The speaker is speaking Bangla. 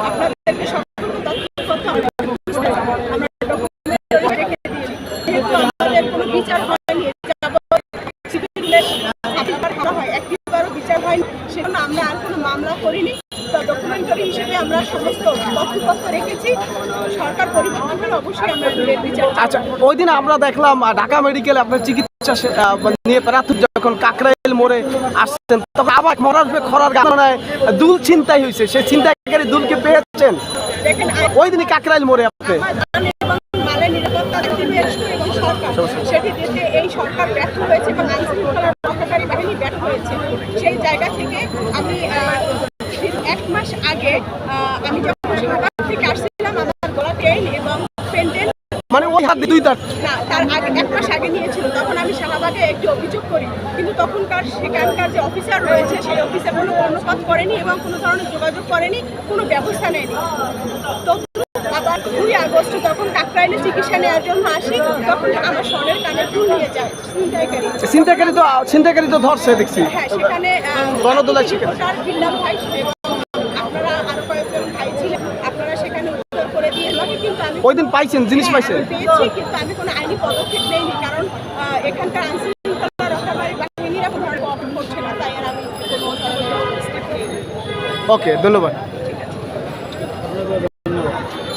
আপনাদেরকে আমাদের কোনো বিচার হয়নি যাবৎ করা হয় একটিবারও বিচার হয়নি সেজন্য আমরা আর কোনো মামলা করিনি ডকুমেন্টারি হিসেবে আমরা সমস্ত তথ্যপত্র রেখেছি। সরকার পরিবর্তন অবশ্যই আমরা বিচার আচ্ছা ওই দিন আমরা দেখলাম ঢাকা মেডিকেলে আপনার চিকিৎসা নিয়ে প্রার্থী যখন কাকরাইল মোড়ে আসছেন তখন আবার মরার খরার কারণে দুল ছিনতাই হয়েছে। সেই ছিনতাইকারী দুলকে পেয়েছেন? ওই দিনই কাকরাইল মোড়ে আপনি? সেটি দিতে এই সরকার ব্যর্থ হয়েছে এবং আইন রক্ষাকারী বাহিনী ব্যর্থ হয়েছে। সেই জায়গা থেকে আমি আহ, ঠিক এক মাস আগে আহ, আমি যখন শাহবাগ থেকে আসছিলাম আমার গলা পেন এবং পেন্ডেন্ট মানে ওই হাত দুই তার না তার আগে এক মাস আগে নিয়েছিল। তখন আমি শাহবাগে একটি অভিযোগ করি। কিন্তু তখনকার সেখানকার যে অফিসার রয়েছে সেই অফিসার কোনো কর্ণপাত করেনি এবং কোনো ধরনের যোগাযোগ করেনি কোনো ব্যবস্থা নেয়নি। তো আবার দুই আগস্ট যখন কাকরাইলে চিকিৎসা নেওয়ার জন্য আসি তখন আমার স্বর্ণের কানে ফুল নিয়ে যায় ছিনতাইকারী ছিনতাইকারী তো ছিনতাইকারী তো ধরছে দেখছি। হ্যাঁ সেখানে শিকার। ভাই এবং আপনারা আরও কয়েকজন ভাই ছিলেন আপনারা সেখানে উত্তর করে দিয়ে আমাকে কিন্তু আমি ওই দিন পাইছেন জিনিস হ্যাঁ, পাইছেন? কিন্তু আমি কোনো আইনি পদক্ষেপ নেইনি কারণ এখানকার আইন রক্ষাকারী বাহিনীরা কোনো করছে না তাই আর আমি কোনো স্টেপ নেইনি ওকে ধন্যবাদ।